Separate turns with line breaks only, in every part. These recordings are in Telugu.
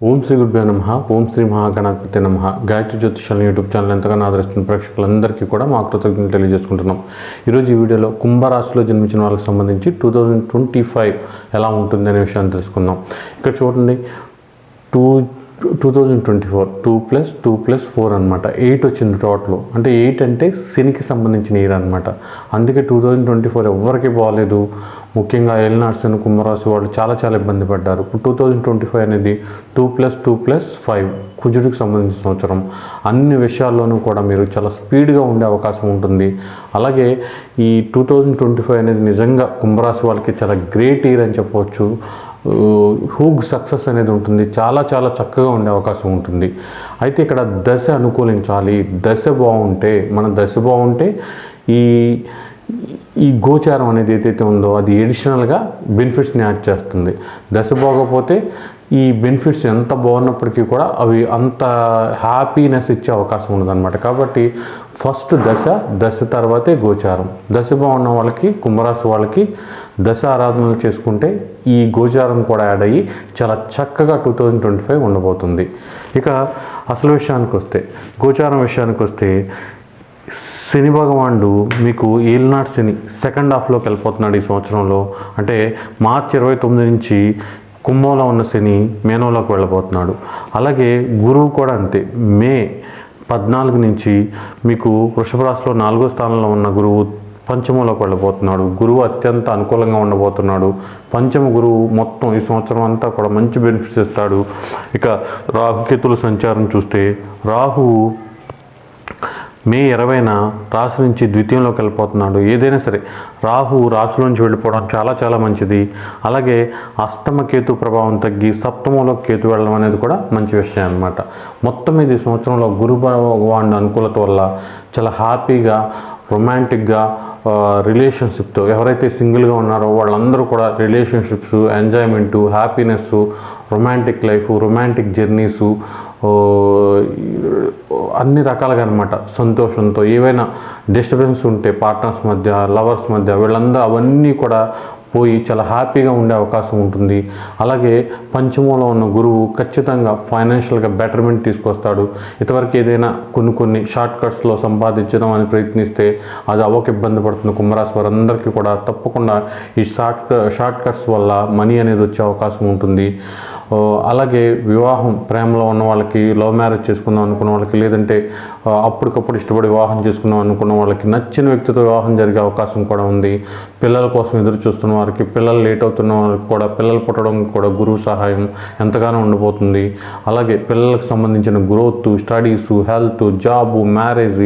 ఓం శ్రీ గురుభ్యో నమ ఓం శ్రీ మహాగణాధిపతి నమ. గాయత్రి జ్యోతిషాల యూట్యూబ్ ఛానల్ ఎంతగానో ఆదరిస్తున్న ప్రేక్షకులందరికీ కూడా మా కృతజ్ఞతలు తెలియజేసుకుంటున్నాం. ఈరోజు ఈ వీడియోలో కుంభరాశిలో జన్మించిన వాళ్ళకి సంబంధించి టూ థౌజండ్ ట్వంటీ ఫైవ్ ఎలా ఉంటుంది అనే విషయాన్ని తెలుసుకుందాం. ఇక్కడ చూడండి two two thousand twenty four two plus two plus four అనమాట ఎయిట్ వచ్చింది టోటల్ అంటే ఎయిట్ అంటే శనికి సంబంధించిన ఇయర్ అనమాట అందుకే టూ థౌజండ్ ట్వంటీ ఫోర్ ఎవరికి బాగాలేదు ముఖ్యంగా ఎల్నాడ్సన్ అని కుంభరాశి వాళ్ళు చాలా చాలా ఇబ్బంది పడ్డారు. టూ థౌజండ్ ట్వంటీ ఫైవ్ అనేది two plus two plus five కుజుడికి సంబంధించిన సంవత్సరం. అన్ని విషయాల్లోనూ కూడా మీరు చాలా స్పీడ్గా ఉండే అవకాశం ఉంటుంది. అలాగే ఈ టూ థౌజండ్ ట్వంటీ ఫైవ్ అనేది నిజంగా కుంభరాశి వాళ్ళకి చాలా గ్రేట్ ఇయర్ అని చెప్పవచ్చు. హూగ్ సక్సెస్ అనేది ఉంటుంది. చాలా చాలా చక్కగా ఉండే అవకాశం ఉంటుంది. అయితే ఇక్కడ దశ అనుకూలించాలి. దశ బాగుంటే మన దశ బాగుంటే ఈ ఈ గోచారం అనేది ఏదైతే ఉందో అది ఎడిషనల్గా బెనిఫిట్స్ని యాడ్ చేస్తుంది. దశ బాగోకపోతే ఈ బెనిఫిట్స్ ఎంత బాగున్నప్పటికీ కూడా అవి అంత హ్యాపీనెస్ ఇచ్చే అవకాశం ఉండదన్నమాట. కాబట్టి ఫస్ట్ దశ దశ తర్వాతే గోచారం. దశ బాగున్న వాళ్ళకి కుంభరాశి వాళ్ళకి దశ ఆరాధనలు చేసుకుంటే ఈ గోచారం కూడా యాడ్ అయ్యి చాలా చక్కగా టూ థౌజండ్ ట్వంటీ ఫైవ్ ఉండబోతుంది. ఇక అసలు విషయానికి వస్తే గోచారం విషయానికి వస్తే శని భగవానుడు మీకు ఏలినాడు శని సెకండ్ హాఫ్లోకి వెళ్ళిపోతున్నాడు ఈ సంవత్సరంలో. అంటే మార్చి ఇరవై తొమ్మిది నుంచి కుంభంలో ఉన్న శని మేనంలోకి వెళ్ళబోతున్నాడు. అలాగే గురువు కూడా అంతే మే పద్నాలుగు నుంచి మీకు వృషభ రాశిలో నాలుగో స్థానంలో ఉన్న గురువు పంచమంలోకి వెళ్ళబోతున్నాడు గురువు అత్యంత అనుకూలంగా ఉండబోతున్నాడు. పంచమ గురువు మొత్తం ఈ సంవత్సరం అంతా కూడా మంచి బెనిఫిట్స్ ఇస్తాడు. ఇక రాహుకేతుల సంచారం చూస్తే రాహువు మే ఇరవైన రాశి నుంచి ద్వితీయంలోకి వెళ్ళిపోతున్నాడు. ఏదైనా సరే రాహు రాశిలోంచి నుంచి వెళ్ళిపోవడం చాలా చాలా మంచిది. అలాగే అష్టమ కేతు ప్రభావం తగ్గి సప్తమంలో కేతు వెళ్ళడం అనేది కూడా మంచి విషయం అనమాట మొత్తం ఇది ఈ సంవత్సరంలో గురు భగవాన్ అనుకూలత వల్ల చాలా హ్యాపీగా రొమాంటిక్గా రిలేషన్షిప్తో ఎవరైతే సింగిల్గా ఉన్నారో వాళ్ళందరూ కూడా relationships enjoyment happiness romantic life romantic journeys అన్ని రకాలుగా అనమాట సంతోషంతో ఏవైనా డిస్టర్బెన్స్ ఉంటే పార్ట్నర్స్ మధ్య లవర్స్ మధ్య వీళ్ళందరూ అవన్నీ కూడా పోయి చాలా హ్యాపీగా ఉండే అవకాశం ఉంటుంది. అలాగే పంచమంలో ఉన్న గురువు ఖచ్చితంగా ఫైనాన్షియల్గా బెటర్మెంట్ తీసుకొస్తాడు. ఇంతవరకు ఏదైనా కొన్ని కొన్ని షార్ట్ కట్స్లో సంపాదించడం అని ప్రయత్నిస్తే అది అవక ఇబ్బంది పడుతుంది. కుంభరాశి వారందరికీ కూడా తప్పకుండా ఈ షార్ట్ షార్ట్ కట్స్ వల్ల మనీ అనేది వచ్చే అవకాశం ఉంటుంది. అలాగే వివాహం ప్రేమలో ఉన్న వాళ్ళకి లవ్ మ్యారేజ్ చేసుకుందాం అనుకున్న వాళ్ళకి లేదంటే అప్పటికప్పుడు ఇష్టపడి వివాహం చేసుకుందాం అనుకున్న వాళ్ళకి నచ్చిన వ్యక్తితో వివాహం జరిగే అవకాశం కూడా ఉంది. పిల్లల కోసం ఎదురు చూస్తున్న వారికి పిల్లలు లేట్ అవుతున్న వారికి కూడా పిల్లలు పుట్టడం కూడా గురువు సహాయం ఎంతగానో ఉండబోతుంది. అలాగే పిల్లలకు సంబంధించిన growth studies health job marriage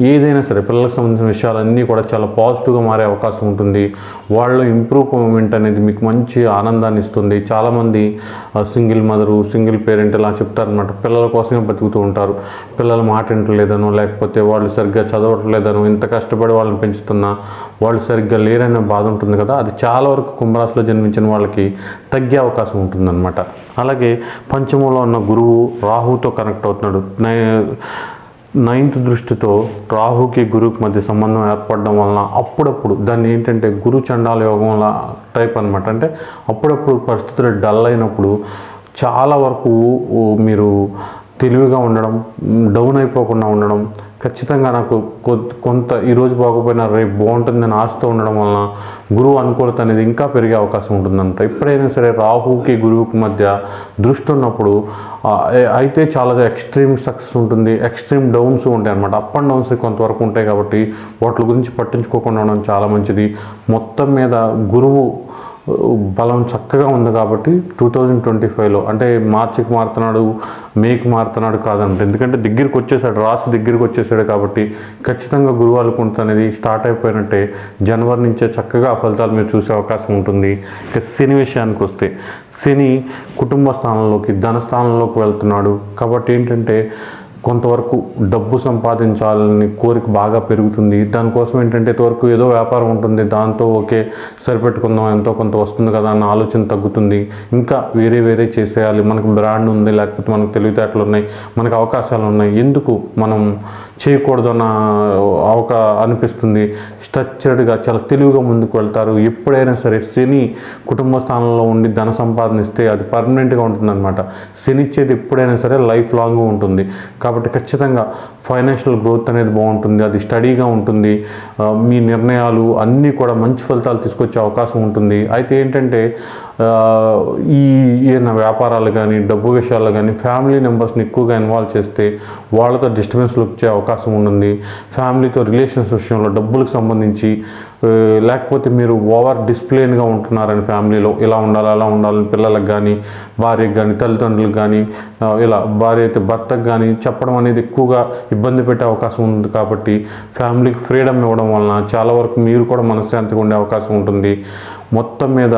ఏదైనా సరే పిల్లలకు సంబంధించిన విషయాలన్నీ కూడా చాలా పాజిటివ్గా మారే అవకాశం ఉంటుంది. వాళ్ళ ఇంప్రూవ్మెంట్ అనేది మీకు మంచి ఆనందాన్ని ఇస్తుంది. చాలామంది సింగిల్ మదరు సింగిల్ పేరెంట్ ఇలా చెప్తారనమాట పిల్లల కోసమే బతుకుతూ ఉంటారు. పిల్లలు మాట వింటలేదనో లేకపోతే వాళ్ళు సరిగ్గా చదవట్లేదనో ఇంత కష్టపడి వాళ్ళని పెంచుతున్నా వాళ్ళు సరిగ్గా లేరనే బాధ ఉంటుంది కదా. అది చాలా వరకు కుంభరాశిలో జన్మించిన వాళ్ళకి తగ్గే అవకాశం ఉంటుందన్నమాట. అలాగే పంచమంలో ఉన్న గురువు రాహుతో కనెక్ట్ అవుతున్నాడు. నైన్త్ దృష్టితో రాహుకి గురువుకి మధ్య సంబంధం ఏర్పడడం వలన అప్పుడప్పుడు దాన్ని ఏంటంటే గురు చండాల యోగం టైప్ అనమాట అంటే అప్పుడప్పుడు పరిస్థితులు డల్ అయినప్పుడు చాలా వరకు మీరు తెలివిగా ఉండడం డౌన్ అయిపోకుండా ఉండడం ఖచ్చితంగా నాకు కొ- కొంత ఈరోజు బాగోపోయినా రేపు బాగుంటుందని ఆశతో ఉండడం వలన గురువు అనుకూలత అనేది ఇంకా పెరిగే అవకాశం ఉంటుందంట. ఎప్పుడైనా సరే రాహుకి గురువుకి మధ్య దృష్టి ఉన్నప్పుడు అయితే చాలా ఎక్స్ట్రీమ్ సక్సెస్ ఉంటుంది ఎక్స్ట్రీమ్ డౌన్స్ ఉంటాయి అనమాట అప్ అండ్ డౌన్స్ కొంతవరకు ఉంటాయి కాబట్టి వాటి గురించి పట్టించుకోకుండా ఉండడం చాలా మంచిది. మొత్తం మీద గురువు బలం చక్కగా ఉంది కాబట్టి టూ థౌజండ్ ట్వంటీ ఫైవ్లో అంటే మార్చికి మారుతున్నాడు మేకి మారుతున్నాడు కాదంటే ఎందుకంటే దగ్గరికి వచ్చేసాడు రాసి దగ్గరికి వచ్చేసాడు కాబట్టి ఖచ్చితంగా గురువాల కుంట అనేది స్టార్ట్ అయిపోయినట్టే జనవరి నుంచే చక్కగా ఆ ఫలితాలు మీరు చూసే అవకాశం ఉంటుంది. ఇక శని విషయానికి వస్తే శని కుటుంబ స్థానంలోకి ధన స్థానంలోకి వెళ్తున్నాడు. కాబట్టి ఏంటంటే కొంతవరకు డబ్బు సంపాదించాలని కోరిక బాగా పెరుగుతుంది. దానికోసం ఏంటంటే ఇంతవరకు ఏదో వ్యాపారం ఉంటుంది. దాంతో ఓకే సరిపెట్టుకుందాం ఎంతో కొంత వస్తుంది కదా అన్న ఆలోచన తగ్గుతుంది. ఇంకా వేరే వేరే చేసేయాలి. మనకు బ్రాండ్ ఉంది లేకపోతే మనకు తెలివితేటలు ఉన్నాయి మనకు అవకాశాలు ఉన్నాయి. ఎందుకు మనం చేయకూడదు అన్న అవక అనిపిస్తుంది. స్ట్రక్చర్డ్గా చాలా తెలివిగా ముందుకు వెళ్తారు. ఎప్పుడైనా సరే శని కుటుంబ స్థానంలో ఉండి ధన సంపాదనిస్తే అది పర్మనెంట్గా ఉంటుందన్నమాట. శని ఇచ్చేది ఎప్పుడైనా సరే లైఫ్ లాంగ్ ఉంటుంది. కాబట్టి ఖచ్చితంగా ఫైనాన్షియల్ గ్రోత్ అనేది బాగుంటుంది. అది స్టడీగా ఉంటుంది. మీ నిర్ణయాలు అన్నీ కూడా మంచి ఫలితాలు తీసుకొచ్చే అవకాశం ఉంటుంది. అయితే ఏంటంటే ఈ ఏదైనా వ్యాపారాలు కానీ డబ్బు విషయాల్లో కానీ ఫ్యామిలీ మెంబర్స్ని ఎక్కువగా ఇన్వాల్వ్ చేస్తే వాళ్ళతో డిస్టర్బెన్స్లు వచ్చే అవకాశం ఉంటుంది. ఫ్యామిలీతో రిలేషన్స్ విషయంలో డబ్బులకు సంబంధించి లేకపోతే మీరు ఓవర్ డిసిప్లిన్గా ఉంటున్నారని ఫ్యామిలీలో ఇలా ఉండాలి అలా ఉండాలని పిల్లలకు కానీ భార్యకు కానీ తల్లిదండ్రులకు కానీ ఇలా భార్య అయితే భర్తకు కానీ చెప్పడం అనేది ఎక్కువగా ఇబ్బంది పెట్టే అవకాశం ఉంది కాబట్టి ఫ్యామిలీకి ఫ్రీడమ్ ఇవ్వడం వలన చాలా వరకు మీరు కూడా మనశ్శాంతిగా ఉండే అవకాశం ఉంటుంది. మొత్తం మీద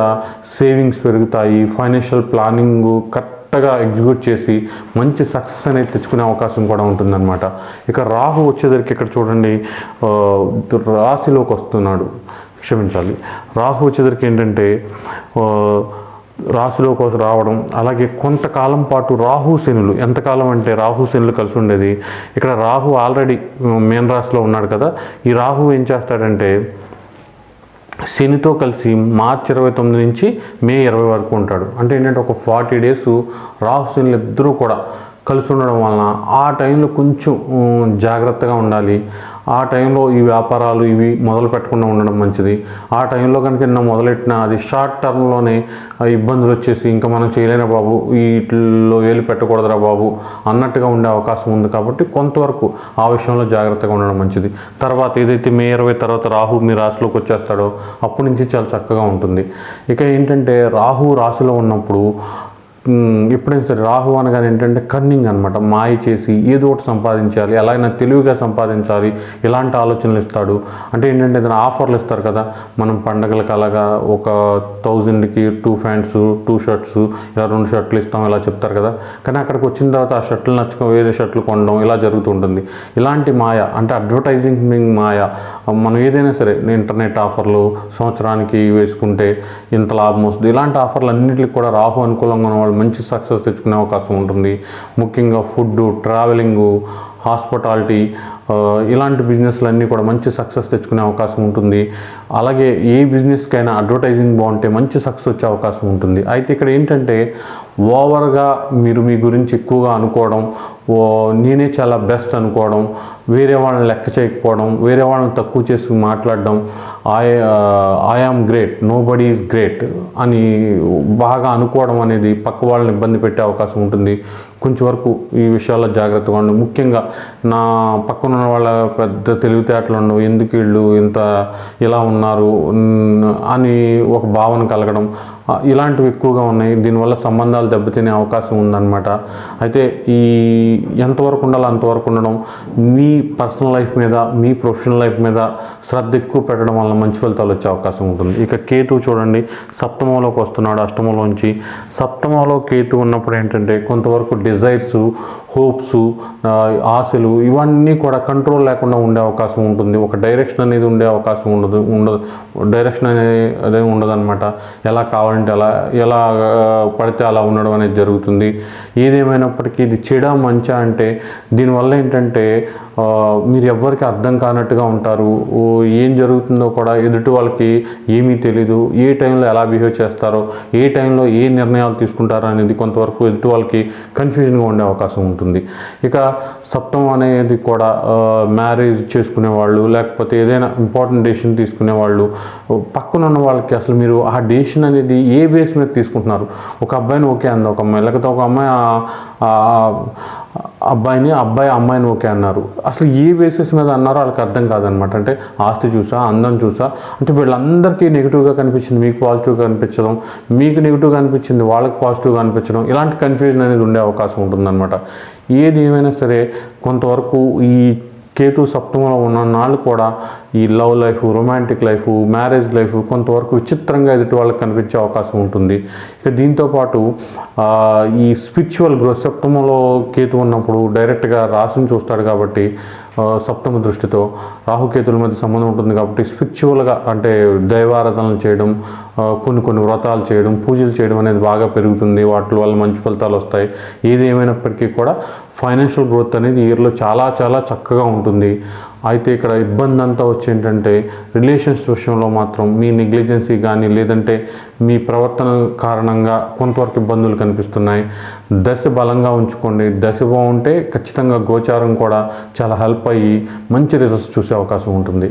సేవింగ్స్ పెరుగుతాయి ఫైనాన్షియల్ ప్లానింగ్ కరెక్ట్గా ఎగ్జిక్యూట్ చేసి మంచి సక్సెస్ అనేది తెచ్చుకునే అవకాశం కూడా ఉంటుందన్నమాట. ఇక రాహు వచ్చేసరికి ఇక్కడ చూడండి రాశిలోకి వస్తున్నాడు. క్షమించాలి. రాహు వచ్చేసరికి ఏంటంటే రాశిలో కోసం రావడం అలాగే కొంతకాలం పాటు రాహు శనులు ఎంతకాలం అంటే రాహు శనులు కలిసి ఉండేది. ఇక్కడ రాహు ఆల్రెడీ మేన్ రాశిలో ఉన్నాడు కదా. ఈ రాహు ఏం చేస్తాడంటే శనితో కలిసి మార్చ్ ఇరవై తొమ్మిది నుంచి మే ఇరవై వరకు ఉంటాడు. అంటే ఏంటంటే ఒక ఫార్టీ డేస్ రాహు శనులు ఇద్దరూ కూడా కలిసి ఉండడం వలన ఆ టైంలో కొంచెం జాగ్రత్తగా ఉండాలి. ఆ టైంలో ఈ వ్యాపారాలు ఇవి మొదలు పెట్టకుండా ఉండడం మంచిది. ఆ టైంలో కనుక నిన్న మొదలెట్టిన అది షార్ట్ టర్మ్లోనే ఇబ్బందులు వచ్చేసి ఇంకా మనం చేయలేనా బాబు వీటిల్లో వేలు పెట్టకూడదురా బాబు అన్నట్టుగా ఉండే అవకాశం ఉంది కాబట్టి కొంతవరకు ఆ విషయంలో జాగ్రత్తగా ఉండడం మంచిది. తర్వాత ఏదైతే మే ఇరవై తర్వాత రాహు మీ రాశిలోకి వచ్చేస్తాడో అప్పటి నుంచి చాలా చక్కగా ఉంటుంది. ఇక ఏంటంటే రాహు రాశిలో ఉన్నప్పుడు ఎప్పుడైనా సరే రాహు అనగానే ఏంటంటే కన్నింగ్ అనమాట మాయ చేసి ఏదో ఒకటి సంపాదించాలి ఎలాగైనా తెలివిగా సంపాదించాలి ఇలాంటి ఆలోచనలు ఇస్తాడు. అంటే ఏంటంటే ఏదైనా ఆఫర్లు ఇస్తారు కదా మనం పండగలకు అలాగా ఒక థౌజండ్కి టూ ప్యాంట్స్ టూ షర్ట్స్ ఇలా రెండు షర్ట్లు ఇస్తాం ఇలా చెప్తారు కదా. కానీ అక్కడికి వచ్చిన తర్వాత ఆ షర్ట్లు నచ్చుకో వేరే షర్ట్లు కొనడం ఇలా జరుగుతుంటుంది ఇలాంటి మాయ అంటే అడ్వర్టైజింగ్ మాయ మనం ఏదైనా సరే ఇంటర్నెట్ ఆఫర్లు సంవత్సరానికి వేసుకుంటే ఇంత లాభం వస్తుంది. ఇలాంటి ఆఫర్లు అన్నింటికి కూడా రాహు అనుకూలంగా ఉన్న వాళ్ళు మంచి సక్సెస్ తెచ్చుకునే అవకాశం ఉంటుంది. ముఖ్యంగా ఫుడ్ ట్రావెలింగ్ హాస్పిటాలిటీ ఇలాంటి బిజినెస్లన్నీ కూడా మంచి సక్సెస్ తెచ్చుకునే అవకాశం ఉంటుంది. అలాగే ఏ బిజినెస్కైనా అడ్వర్టైజింగ్ బాగుంటే మంచి సక్సెస్ వచ్చే అవకాశం ఉంటుంది. అయితే ఇక్కడ ఏంటంటే ఓవర్గా మీరు మీ గురించి ఎక్కువగా అనుకోవడం ఓ నేనే చాలా బెస్ట్ అనుకోవడం వేరే వాళ్ళని లెక్క చేయకపోవడం వేరే వాళ్ళని తక్కువ చేసి మాట్లాడడం I I am great nobody is great అని బాగా అనుకోవడం అనేది పక్క వాళ్ళని ఇబ్బంది పెట్టే అవకాశం ఉంటుంది. కొంచెం వరకు ఈ విషయాల్లో జాగ్రత్తగా ఉండి ముఖ్యంగా నా పక్కన ఉన్న వాళ్ళ పెద్ద తెలివితేటలు ఉండవు ఎందుకు వీళ్ళు ఇంత ఇలా ఉన్నారు? అని ఒక భావన కలగడం ఇలాంటివి ఎక్కువగా ఉన్నాయి. దీనివల్ల సంబంధాలు దెబ్బతినే అవకాశం ఉందన్నమాట. అయితే ఈ ఎంతవరకు ఉండాలో అంతవరకు ఉండడం మీ పర్సనల్ లైఫ్ మీద మీ ప్రొఫెషనల్ లైఫ్ మీద శ్రద్ధ ఎక్కువ పెట్టడం వల్ల మంచి ఫలితాలు వచ్చే అవకాశం ఉంటుంది. ఇక కేతు చూడండి సప్తమంలోకి వస్తున్నాడు అష్టమంలోంచి. సప్తమంలో కేతు ఉన్నప్పుడు ఏంటంటే కొంతవరకు డిజైర్స్ హోప్స్ ఆశలు ఇవన్నీ కూడా కంట్రోల్ లేకుండా ఉండే అవకాశం ఉంటుంది. ఒక డైరెక్షన్ అనేది ఉండే అవకాశం ఉండదు ఉండదు. డైరెక్షన్ అనేది అదే ఉండదన్నమాట. ఎలా కావాలంటే అలా ఎలా పడితే అలా ఉండడం అనేది జరుగుతుంది. ఏదేమైనప్పటికీ ఇది చెడ మంచా అంటే దీనివల్ల ఏంటంటే మీరు ఎవ్వరికి అర్థం కానట్టుగా ఉంటారు. ఏం జరుగుతుందో కూడా ఎదుటి వాళ్ళకి ఏమీ తెలీదు. ఏ టైంలో ఎలా బిహేవ్ చేస్తారో ఏ టైంలో ఏ నిర్ణయాలు తీసుకుంటారో అనేది కొంతవరకు ఎదుటి వాళ్ళకి కన్ఫ్యూజన్గా ఉండే అవకాశం ఉంటుంది. ఇక సప్తం అనేది కూడా మ్యారేజ్ చేసుకునే వాళ్ళు లేకపోతే ఏదైనా ఇంపార్టెంట్ డెసిషన్ తీసుకునే వాళ్ళు పక్కన ఉన్న వాళ్ళకి అసలు మీరు ఆ డెసిషన్ అనేది ఏ బేస్ మీద తీసుకుంటున్నారు? ఒక అబ్బాయిని ఓకే అంది ఒక అమ్మాయి. లేకపోతే ఒక అమ్మాయి అబ్బాయిని అబ్బాయి అమ్మాయిని ఓకే అన్నారు. అసలు ఏ బేసిస్ మీద అన్నారో వాళ్ళకి అర్థం కాదనమాట అంటే ఆస్తి చూసా అందం చూసా? అంటే వీళ్ళందరికీ నెగిటివ్గా కనిపించింది మీకు పాజిటివ్గా కనిపించడం మీకు నెగిటివ్గా అనిపించింది వాళ్ళకి పాజిటివ్గా అనిపించడం ఇలాంటి కన్ఫ్యూజన్ అనేది ఉండే అవకాశం ఉంటుందన్నమాట. ఏది ఏమైనా సరే కొంతవరకు ఈ కేతు సప్తమంలో ఉన్న నాళ్ళు కూడా ఈ love life romantic life marriage life కొంతవరకు విచిత్రంగా ఎదుటి వాళ్ళకి కనిపించే అవకాశం ఉంటుంది. ఇక దీంతోపాటు ఈ స్పిరిచువల్ గ్రోత్ సప్తమంలో కేతు ఉన్నప్పుడు డైరెక్ట్గా రాసిని చూస్తాడు కాబట్టి సప్తమ దృష్టితో రాహుకేతుల మధ్య సంబంధం ఉంటుంది కాబట్టి స్పిరిచువల్గా అంటే దైవారాధనలు చేయడం కొన్ని కొన్ని వ్రతాలు చేయడం పూజలు చేయడం అనేది బాగా పెరుగుతుంది. వాటి వల్ల మంచి ఫలితాలు వస్తాయి. ఏది ఏమైనప్పటికీ కూడా ఫైనాన్షియల్ గ్రోత్ అనేది ఇయర్లో చాలా చాలా చక్కగా ఉంటుంది. అయితే ఇక్కడ ఇబ్బంది అంతా వచ్చేంటంటే రిలేషన్స్ విషయంలో మాత్రం మీ నెగ్లిజెన్సీ కానీ లేదంటే మీ ప్రవర్తన కారణంగా కొంతవరకు ఇబ్బందులు కనిపిస్తున్నాయి. దశ బలంగా ఉంచుకోండి. దశ బాగుంటే ఖచ్చితంగా గోచారం కూడా చాలా హెల్ప్ అయ్యి మంచి రిజల్ట్స్ చూసే అవకాశం ఉంటుంది.